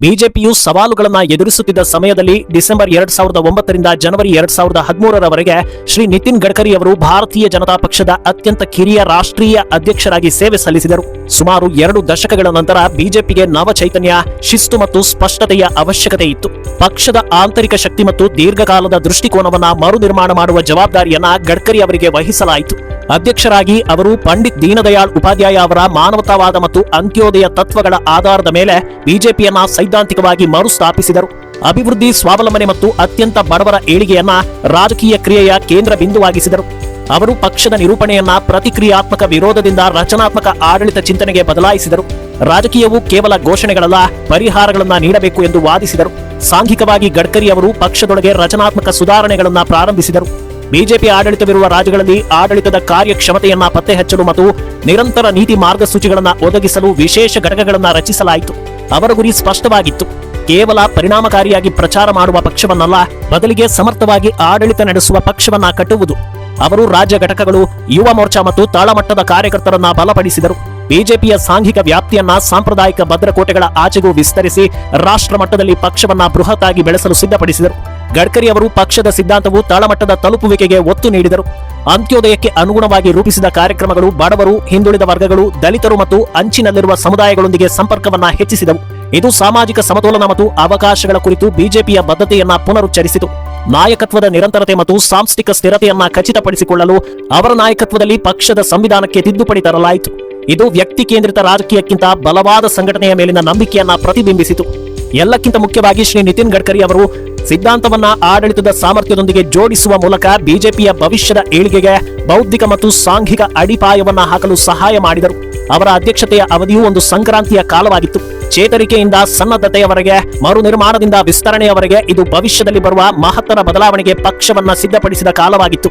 ಬಿಜೆಪಿಯು ಸವಾಲುಗಳನ್ನು ಎದುರಿಸುತ್ತಿದ್ದ ಸಮಯದಲ್ಲಿ ಡಿಸೆಂಬರ್ ಎರಡ್ ಸಾವಿರದ ಒಂಬತ್ತರಿಂದ ಜನವರಿ ಎರಡ್ ಸಾವಿರದ ಹದಿಮೂರರವರೆಗೆ ಶ್ರೀ ನಿತಿನ್ ಗಡ್ಕರಿ ಅವರು ಭಾರತೀಯ ಜನತಾ ಪಕ್ಷದ ಅತ್ಯಂತ ಕಿರಿಯ ರಾಷ್ಟ್ರೀಯ ಅಧ್ಯಕ್ಷರಾಗಿ ಸೇವೆ ಸಲ್ಲಿಸಿದರು. ಸುಮಾರು ಎರಡು ದಶಕಗಳ ನಂತರ ಬಿಜೆಪಿಗೆ ನವ ಚೈತನ್ಯ ಶಿಸ್ತು ಮತ್ತು ಸ್ಪಷ್ಟತೆಯ ಅವಶ್ಯಕತೆ ಇತ್ತು. ಪಕ್ಷದ ಆಂತರಿಕ ಶಕ್ತಿ ಮತ್ತು ದೀರ್ಘಕಾಲದ ದೃಷ್ಟಿಕೋನವನ್ನ ಮರು ನಿರ್ಮಾಣ ಮಾಡುವ ಜವಾಬ್ದಾರಿಯನ್ನ ಗಡ್ಕರಿ ಅವರಿಗೆ ವಹಿಸಲಾಯಿತು. ಅಧ್ಯಕ್ಷರಾಗಿ ಅವರು ಪಂಡಿತ್ ದೀನದಯಾಳ್ ಉಪಾಧ್ಯಾಯ ಅವರ ಮಾನವತಾವಾದ ಮತ್ತು ಅಂತ್ಯೋದಯ ತತ್ವಗಳ ಆಧಾರದ ಮೇಲೆ ಬಿಜೆಪಿಯನ್ನ ಸೈದ್ಧಾಂತಿಕವಾಗಿ ಮರುಸ್ಥಾಪಿಸಿದರು. ಅಭಿವೃದ್ಧಿ, ಸ್ವಾವಲಂಬನೆ ಮತ್ತು ಅತ್ಯಂತ ಬಡವರ ಏಳಿಗೆಯನ್ನ ರಾಜಕೀಯ ಕ್ರಿಯೆಯ ಕೇಂದ್ರ ಬಿಂದುವಾಗಿಸಿದರು. ಅವರು ಪಕ್ಷದ ನಿರೂಪಣೆಯನ್ನ ಪ್ರತಿಕ್ರಿಯಾತ್ಮಕ ವಿರೋಧದಿಂದ ರಚನಾತ್ಮಕ ಆಡಳಿತ ಚಿಂತನೆಗೆ ಬದಲಾಯಿಸಿದರು. ರಾಜಕೀಯವು ಕೇವಲ ಘೋಷಣೆಗಳಲ್ಲ, ಪರಿಹಾರಗಳನ್ನ ನೀಡಬೇಕು ಎಂದು ವಾದಿಸಿದರು. ಸಾಂಘಿಕವಾಗಿ ಗಡ್ಕರಿ ಅವರು ಪಕ್ಷದೊಳಗೆ ರಚನಾತ್ಮಕ ಸುಧಾರಣೆಗಳನ್ನ ಪ್ರಾರಂಭಿಸಿದರು. ಬಿಜೆಪಿ ಆಡಳಿತವಿರುವ ರಾಜ್ಯಗಳಲ್ಲಿ ಆಡಳಿತದ ಕಾರ್ಯಕ್ಷಮತೆಯನ್ನ ಪತ್ತೆ ಹಚ್ಚಲು ಮತ್ತು ನಿರಂತರ ನೀತಿ ಮಾರ್ಗಸೂಚಿಗಳನ್ನ ಒದಗಿಸಲು ವಿಶೇಷ ಘಟಕಗಳನ್ನ ರಚಿಸಲಾಯಿತು. ಅವರ ಗುರಿ ಸ್ಪಷ್ಟವಾಗಿತ್ತು. ಕೇವಲ ಪರಿಣಾಮಕಾರಿಯಾಗಿ ಪ್ರಚಾರ ಮಾಡುವ ಪಕ್ಷವನ್ನಲ್ಲ, ಬದಲಿಗೆ ಸಮರ್ಥವಾಗಿ ಆಡಳಿತ ನಡೆಸುವ ಪಕ್ಷವನ್ನ ಕಟ್ಟುವುದು. ಅವರು ರಾಜ್ಯ ಘಟಕಗಳು, ಯುವ ಮೋರ್ಚಾ ಮತ್ತು ತಾಳಮಟ್ಟದ ಕಾರ್ಯಕರ್ತರನ್ನ ಬಲಪಡಿಸಿದರು. ಬಿಜೆಪಿಯ ಸಾಂಘಿಕ ವ್ಯಾಪ್ತಿಯನ್ನ ಸಾಂಪ್ರದಾಯಿಕ ಭದ್ರಕೋಟೆಗಳ ಆಚೆಗೂ ವಿಸ್ತರಿಸಿ ರಾಷ್ಟ್ರ ಮಟ್ಟದಲ್ಲಿ ಪಕ್ಷವನ್ನ ಬೃಹತ್ತಾಗಿ ಬೆಳೆಸಲು ಸಿದ್ಧಪಡಿಸಿದರು. ಗಡ್ಕರಿ ಅವರು ಪಕ್ಷದ ಸಿದ್ಧಾಂತವು ತಳಮಟ್ಟದ ತಲುಪುವಿಕೆಗೆ ಒತ್ತು ನೀಡಿದರು. ಅಂತ್ಯೋದಯಕ್ಕೆ ಅನುಗುಣವಾಗಿ ರೂಪಿಸಿದ ಕಾರ್ಯಕ್ರಮಗಳು ಬಡವರು, ಹಿಂದುಳಿದ ವರ್ಗಗಳು, ದಲಿತರು ಮತ್ತು ಅಂಚಿನಲ್ಲಿರುವ ಸಮುದಾಯಗಳೊಂದಿಗೆ ಸಂಪರ್ಕವನ್ನ ಹೆಚ್ಚಿಸಿದವು. ಇದು ಸಾಮಾಜಿಕ ಸಮತೋಲನ ಮತ್ತು ಅವಕಾಶಗಳ ಕುರಿತು ಬಿಜೆಪಿಯ ಬದ್ಧತೆಯನ್ನ ಪುನರುಚ್ಚರಿಸಿತು. ನಾಯಕತ್ವದ ನಿರಂತರತೆ ಮತ್ತು ಸಾಂಸ್ಥಿಕ ಸ್ಥಿರತೆಯನ್ನ ಖಚಿತಪಡಿಸಿಕೊಳ್ಳಲು ಅವರ ನಾಯಕತ್ವದಲ್ಲಿ ಪಕ್ಷದ ಸಂವಿಧಾನಕ್ಕೆ ತಿದ್ದುಪಡಿ ತರಲಾಯಿತು. ಇದು ವ್ಯಕ್ತಿ ಕೇಂದ್ರಿತ ರಾಜಕೀಯಕ್ಕಿಂತ ಬಲವಾದ ಸಂಘಟನೆಯ ಮೇಲಿನ ನಂಬಿಕೆಯನ್ನ ಪ್ರತಿಬಿಂಬಿಸಿತು. ಎಲ್ಲಕ್ಕಿಂತ ಮುಖ್ಯವಾಗಿ ಶ್ರೀ ನಿತಿನ್ ಗಡ್ಕರಿ ಅವರು ಸಿದ್ಧಾಂತವನ್ನ ಆಡಳಿತದ ಸಾಮರ್ಥ್ಯದೊಂದಿಗೆ ಜೋಡಿಸುವ ಮೂಲಕ ಬಿಜೆಪಿಯ ಭವಿಷ್ಯದ ಏಳಿಗೆಗೆ ಬೌದ್ಧಿಕ ಮತ್ತು ಸಾಂಘಿಕ ಅಡಿಪಾಯವನ್ನ ಹಾಕಲು ಸಹಾಯ ಮಾಡಿದರು. ಅವರ ಅಧ್ಯಕ್ಷತೆಯ ಅವಧಿಯು ಒಂದು ಸಂಕ್ರಾಂತಿಯ ಕಾಲವಾಗಿತ್ತು. ಚೇತರಿಕೆಯಿಂದ ಸನ್ನದ್ಧತೆಯವರೆಗೆ ಮರು ನಿರ್ಮಾಣದಿಂದ ವಿಸ್ತರಣೆಯವರೆಗೆ ಇದು ಭವಿಷ್ಯದಲ್ಲಿ ಬರುವ ಮಹತ್ತರ ಬದಲಾವಣೆಗೆ ಪಕ್ಷವನ್ನ ಸಿದ್ಧಪಡಿಸಿದ ಕಾಲವಾಗಿತ್ತು.